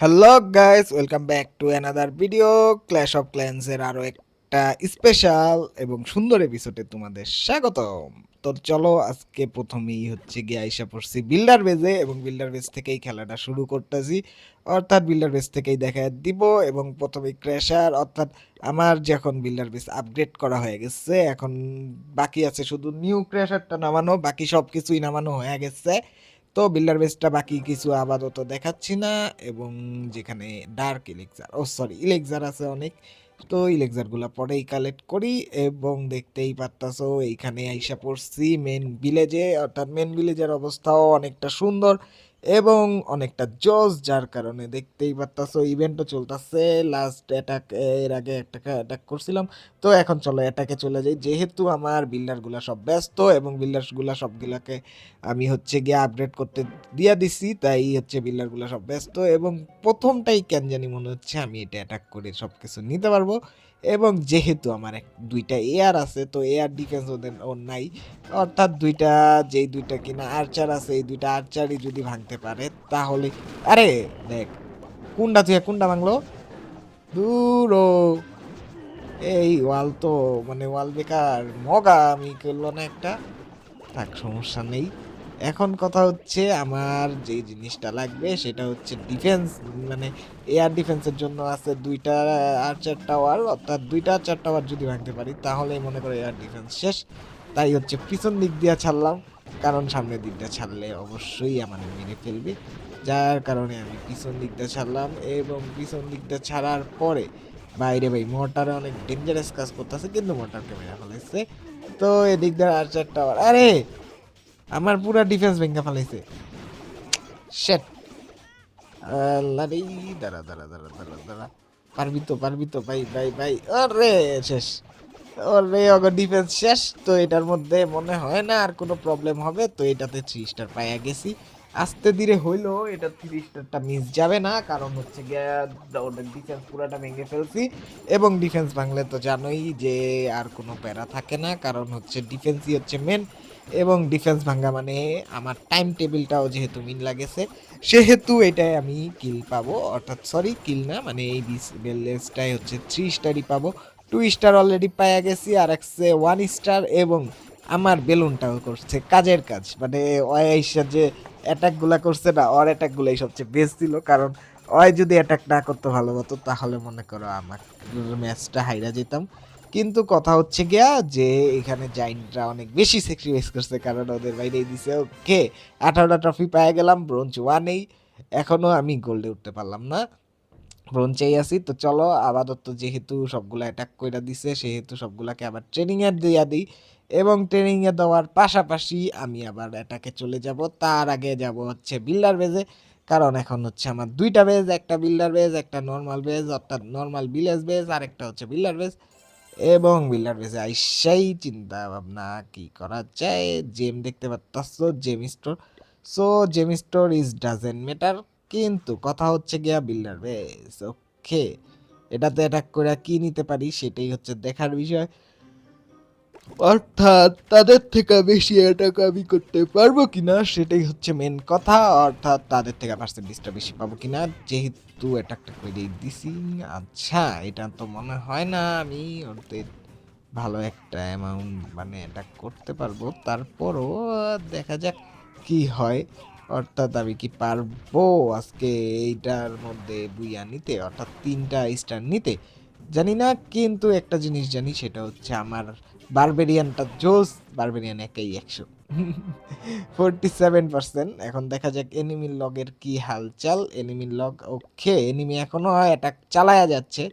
Hello guys welcome back to another video clash of ক্ল্যান্সের আরও একটা special এবং সুন্দর এপিসোডে তোমাদের স্বাগতম। তো চলো, আজকে প্রথমেই হচ্ছে গিয়ে আইসা পড়ছি বিল্ডার বেজে এবং বিল্ডার বেজ থেকেই খেলাটা শুরু করতেছি। অর্থাৎ বিল্ডার বেজ থেকেই দেখা দিব এবং প্রথমে ক্র্যাশার অর্থাৎ আমার যখন বিল্ডার বেজ আপগ্রেড করা হয়ে গেছে, এখন বাকি আছে শুধু নিউ ক্র্যাশারটা নামানো, বাকি সব কিছুই নামানো হয়ে গেছে। তো বিল্ডার বেসটা বাকি কিছু আপাতত দেখাচ্ছি না এবং যেখানে ডার্ক ইলেকজার ও সরি ইলেকজার আছে অনেক। তো ইলেকজারগুলো পরেই কালেক্ট করি এবং দেখতেই পারতাছো, এইখানে আইসা পড়ছি মেন ভিলেজে অর্থাৎ মেন ভিলেজের অবস্থাও অনেকটা সুন্দর। এবং অনেকটা জজ, যার কারণে দেখতেই পারতাছো ইভেন্টও চলতেছে। লাস্ট অ্যাটাক এর আগে একটা অ্যাটাক করছিলাম। তো এখন চলো অ্যাটাকে চলে যাই। যেহেতু আমার বিল্ডারগুলো সব ব্যস্ত এবং বিল্ডার্সগুলো সবগুলোকে আমি হচ্ছে গিয়ে আপগ্রেড করতে দিয়ে দিছি, তাই হচ্ছে বিল্ডারগুলো সব ব্যস্ত এবং প্রথমটাই কেন জানি মনে হচ্ছে আমি এটা অ্যাটাক করে সব কিছু নিতে পারব। এবং যেহেতু আমার এক, দুইটা এয়ার আছে, তো এয়ার ডিফেন্স ওদের ওর নাই। অর্থাৎ দুইটা, যেই দুইটা কিনা আর্চার আছে, এই দুইটা আর্চারই যদি ভাঙতে পারে, তাহলে আরে, দেখ কোনটা তুই কোনটা ভাঙলো? দূর। এই ওয়াল তো মানে ওয়াল বেকার, মগা, আমি করল না একটা। থাক, সমস্যা নেই। এখন কথা হচ্ছে আমার যে জিনিসটা লাগবে সেটা হচ্ছে ডিফেন্স মানে এয়ার ডিফেন্সের জন্য আছে দুইটা আর্চার টাওয়ার অর্থাৎ দুইটা আর্চার টাওয়ার যদি ভাঙতে পারি, তাহলেই মনে করো এয়ার ডিফেন্স শেষ। তাই হচ্ছে পিছন দিক দিয়ে ছাড়লাম, কারণ সামনের দিকটা ছাড়লে অবশ্যই আমাদের মেরে ফেলবে। যার কারণে আমি পিছন দিকটা ছাড়লাম এবং পিছন দিকটা ছাড়ার পরে, বাইরে ভাই মোটরে অনেক ডেঞ্জারাস কাজ করতেছে, কিন্তু মোটরকে মেরে ফেলেছে। তো এদিক দিয়ে আর্চার টাওয়ার আরে! আমার পুরা ডিফেন্স ভেঙে ফেলাইছে। শেট আল্লাহ রে দাঁড়া দাঁড়া দাঁড়া দাঁড়া দাঁড়া। পারবি তো পারবি তো, ভাই ভাই ভাই। আরে শেষ। ওরে অগর ডিফেন্স শেষ। তো এটার মধ্যে মনে হয় না আর কোনো প্রবলেম হবে। তো এটাতে থ্রি স্টার পাইয়া গেছি। আস্তে ধীরে হইল, এটা থ্রি স্টারটা মিস যাবে না। কারণ হচ্ছে গিয়া ডিফেন্স পুরাটা ভেঙে ফেলছি। এবং ডিফেন্স ভাঙলে তো জানোই যে আর কোনো প্যারা থাকে না। কারণ হচ্ছে ডিফেন্সই হচ্ছে মেন এবং ডিফেন্স ভাঙ্গা মানে আমার টাইম টেবিলটাও যেহেতু মিন লাগেছে, সেহেতু এটাই আমি কিল পাবো। অর্থাৎ সরি কিল না মানে এই বেলেসটাই হচ্ছে থ্রি স্টারই পাবো। টু স্টার অলরেডি পাইয়া গেছি, আর একসে ওয়ান স্টার এবং আমার বেলুনটাও করছে, কাজের কাজ। মানে ওয়াইসা যে অ্যাটাকগুলা করছে না, ওর অ্যাটাকগুলাই সবচেয়ে বেস্ট ছিল, কারণ ওই যদি অ্যাটাক না করতে ভালো হতো, তাহলে মনে করো আমার ম্যাচটা হাইরা যেতাম। কিন্তু কথা হচ্ছে গিয়া যে এখানে জাইন্টরা অনেক বেশি স্যাক্রিফাইস করছে, কারণ ওদের বাইরে দিছে, ওকে, আঠারোটা ট্রফি পেয়ে গেলাম ব্রোঞ্জ ওয়ানেই এখনও আমি গোল্ডে উঠতে পারলাম না। ব্রোঞ্চেই আছি, তো চলো, আপাতত যেহেতু সবগুলো অ্যাটাক কইরা দিছে, সেহেতু সবগুলোকে আবার ট্রেনিং এর দিয়া দিই। এবং ট্রেনিং এ দেওয়ার পাশাপাশি আমি আবার অ্যাটাকে চলে যাব। তার আগে যাব হচ্ছে বিল্ডার বেজে কারণ এখন হচ্ছে আমার দুইটা বেজ একটা বিল্ডার বেজ একটা নর্মাল বেজ অর্থাৎ নর্মাল ভিলেজ বেজ আর একটা হচ্ছে বিল্ডার বেজ এবং বিল্ডার বেসে আইসাই চিন্তা ভাবনা কি করা যায়? জেম দেখতে পাচ্ছ gem store so gem store is doesn't matter কিন্তু কথা হচ্ছে গিয়া বিল্ডার বেস ওকে এটাতে অ্যাটাক করে কি নিতে পারি, সেটাই হচ্ছে দেখার বিষয়। অর্থাৎ তাদের থেকে বেশি অ্যাটাক আমি করতে পারব কিনা সেটাই হচ্ছে মেন কথা। অর্থাৎ তাদের থেকে পার্সেন্টেজটা বেশি পাবো কিনা যেহেতু অ্যাটাকটা করে দিছি। আচ্ছা এটা তো মনে হয় না আমি ওদের ভালো একটা অ্যামাউন্ট মানে অ্যাটাক করতে পারব। তারপরও দেখা যাক কি হয়। অর্থাৎ আমি কি পারব আজকে এইটার মধ্যে বুইয়া নিতে? অর্থাৎ তিনটা স্টার নিতে? জানি না, কিন্তু একটা জিনিস জানি, সেটা হচ্ছে আমার বারবেরিয়ানটা জোস, বারবেরিয়ান একাই একশো। ফোরটি সেভেন পার্সেন্ট এখন দেখা যাক এনিমির লগের কি হালচাল। এনিমির লগ, ওকে, এনিমি এখনও অ্যাটাক চালায়া যাচ্ছে।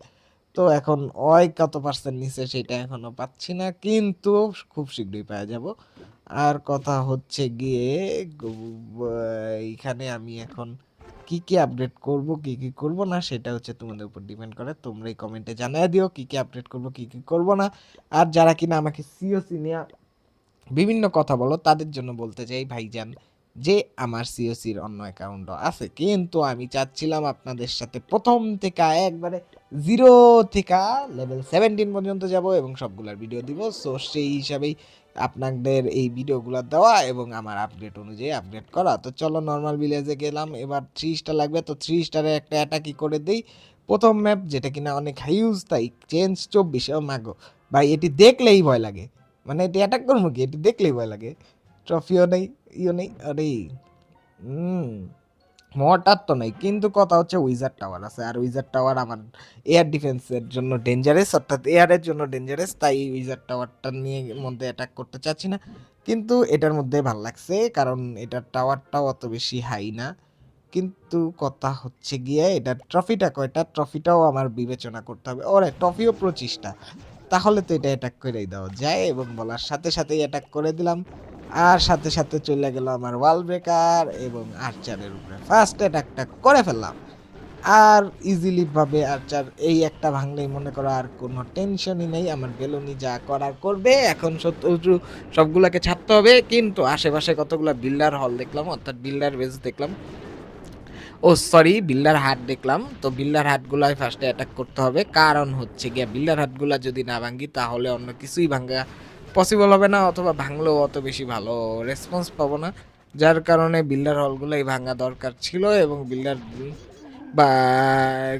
তো এখন অয় কত পার্সেন্ট নিচে সেটা এখনও পাচ্ছি না, কিন্তু খুব শীঘ্রই পাওয়া যাব। আর কথা হচ্ছে গিয়ে এইখানে আমি এখন কি কি আপডেট করব, কি কি করব না, সেটা হচ্ছে তোমাদের উপর ডিপেন্ড করে। তোমরা এই কমেন্টে জানিয়ে দিও কি কি আপডেট করব, কি কি করব না। আর যারা কিনা আমাকে সিওসি নিয়ে বিভিন্ন কথা বলো, তাদের জন্য বলতে চাই, ভাইজান যে আমার সিওসির অন্য অ্যাকাউন্টও আছে। কিন্তু আমি চাচ্ছিলাম আপনাদের সাথে প্রথম থেকে একবারে জিরো থেকে লেভেল সেভেন্টিন পর্যন্ত যাব এবং সবগুলার ভিডিও দিব। সো সেই হিসাবেই আপনাদের এই ভিডিওগুলো দেওয়া এবং আমার আপডেট অনুযায়ী আপডেট করা। তো চলো নর্মাল ভিলেজে গেলাম। এবার থ্রি স্টার লাগবে। তো থ্রি স্টারে একটা অ্যাটাকই করে দিই। প্রথম ম্যাপ যেটা কিনা অনেক হাইউজ তাই চেঞ্জ চব্বিশে। মাগো ভাই, এটি দেখলেই ভয় লাগে। মানে এটি অ্যাটাক করব কি? এটি দেখলেই ভয় লাগে। ট্রফিও নেই, ইও নেই, আরে হুম মর্টার তো নেই, কিন্তু কথা হচ্ছে উইজার টাওয়ার আছে, আর উইজার টাওয়ার আমার এয়ার ডিফেন্সের জন্য ডেঞ্জারাস অর্থাৎ এয়ারের জন্য ডেঞ্জারাস তাই উইজার টাওয়ারটা নিয়ে মধ্যে অ্যাটাক করতে চাচ্ছি না, কিন্তু এটার মধ্যে ভালো লাগছে, কারণ এটার টাওয়ারটাও অত বেশি হাই না, কিন্তু কথা হচ্ছে গিয়ে এটা ট্রফিটা কয়টা ট্রফিটাও আমার বিবেচনা করতে হবে, ওরে ট্রফিও পঁচিশটা, তাহলে তো এটা অ্যাটাক করেই দেওয়া যায়, এবং বলার সাথে সাথেই অ্যাটাক করে দিলাম। আর সাথে সাথে চলে গেল আমার ওয়াল ব্রেকার এবং আর্চারের উপরে। ফার্স্ট অ্যাটাকটা করে ফেললাম। আর ইজিলি ভাবে আর্চার এই একটা ভাঙলেই মনে করো আর কোনো টেনশনই নেই, আমার বেলুনি যা করার করবে, এখন শত্রু সবগুলোকে ছাড়তে হবে, কিন্তু আশেপাশে কতগুলো বিল্ডার হল দেখলাম, অর্থাৎ বিল্ডার বেস দেখলাম। ও সরি বিল্ডার হাট দেখলাম। তো বিল্ডার হাটগুলাই ফার্স্টে অ্যাটাক করতে হবে। কারণ হচ্ছে গিয়া বিল্ডার হাটগুলা যদি না ভাঙ্গি, তাহলে অন্য কিছুই ভাঙ্গা পসিবল হবে না, অথবা ভাঙলেও অত বেশি ভালো রেসপন্স পাবো না। যার কারণে বিল্ডার হলগুলোই ভাঙা দরকার ছিল এবং বিল্ডার বা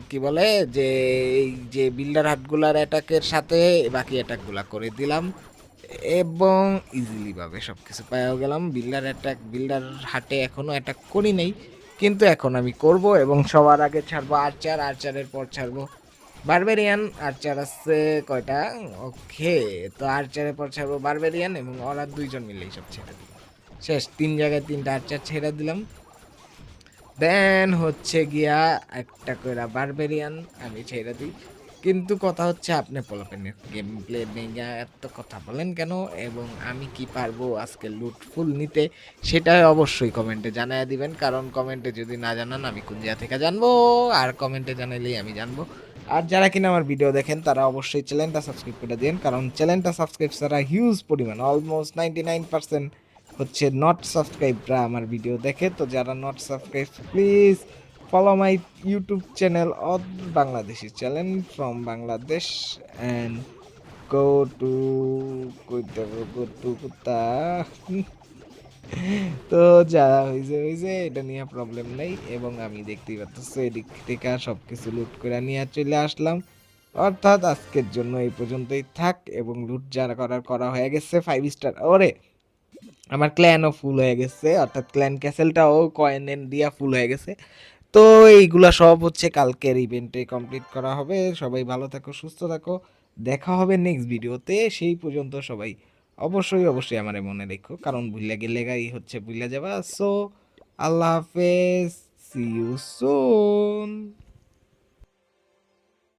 কি বলে যে, এই যে বিল্ডার হাটগুলার অ্যাটাকের সাথে বাকি অ্যাটাকগুলা করে দিলাম এবং ইজিলিভাবে সব কিছু পাওয়া গেলাম। বিল্ডার অ্যাটাক বিল্ডার হাটে এখনও অ্যাটাক করি নাই, কিন্তু এখন আমি করব এবং সবার আগে ছাড়বো আর্চার আর্চারের পর ছাড়বো। বারবেরিয়ান আর্চার আছে কয়টা? ওকে তো আর্চারের পর ছাড়বো বারবেরিয়ান এবং ওরা দুইজন মিলেই সব ছেড়ে দিল। শেষ, তিন জায়গায় তিনটা আর্চার ছেড়ে দিলাম। দেন হচ্ছে গিয়া একটা করে বারবেরিয়ান আমি ছেড়ে দিই। কিন্তু কথা হচ্ছে আপনি পোলাপেনের গেম প্লে নিয়ে এত কথা বলেন কেন? এবং আমি কি পারব আজকে লুট ফুল নিতে? সেটা অবশ্যই কমেন্টে জানাই দিবেন। কারণ কমেন্টে যদি না জানান, আমি কোন জায়গা থেকে জানব? আর কমেন্টে জানাইলেই আমি জানব। আর যারা কিনা আমার ভিডিও দেখেন তারা অবশ্যই চ্যানেলটা সাবস্ক্রাইব করে দিন কারণ চ্যানেলটা সাবস্ক্রাইব ছাড়া হিউজ পরিমাণ অলমোস্ট নাইনটি নাইন পার্সেন্ট হচ্ছে নট সাবস্ক্রাইবরা আমার ভিডিও দেখে তো যারা not subscribe please follow my YouTube channel of Bangladeshi channel from Bangladesh and go to go to কুত্তা তো যা হয়েছে হয়েছে এটা নিয়ে প্রবলেম নেই। এবং আমি দেখতেই পাচ্ছি এদিক থেকে সব কিছু লুট করে নিয়ে চলে আসলাম। অর্থাৎ আজকের জন্য এই পর্যন্তই থাক, এবং লুট যারা করার করা হয়ে গেছে ফাইভ স্টার ওরে, আমার ক্ল্যানও ফুল হয়ে গেছে, অর্থাৎ ক্ল্যান ক্যাসেলটাও কয়েন দিয়া ফুল হয়ে গেছে। তো এইগুলা সব হচ্ছে কালকের ইভেন্টে কমপ্লিট করা হবে। সবাই ভালো থাকো, সুস্থ থাকো। দেখা হবে নেক্সট ভিডিওতে সেই পর্যন্ত সবাই অবশ্যই অবশ্যই আমার মনে রেখো। কারণ ভুলে গেলে গাই হচ্ছে ভুলে যাবা। সো আল্লাহ হাফেজ সি ইউ সুন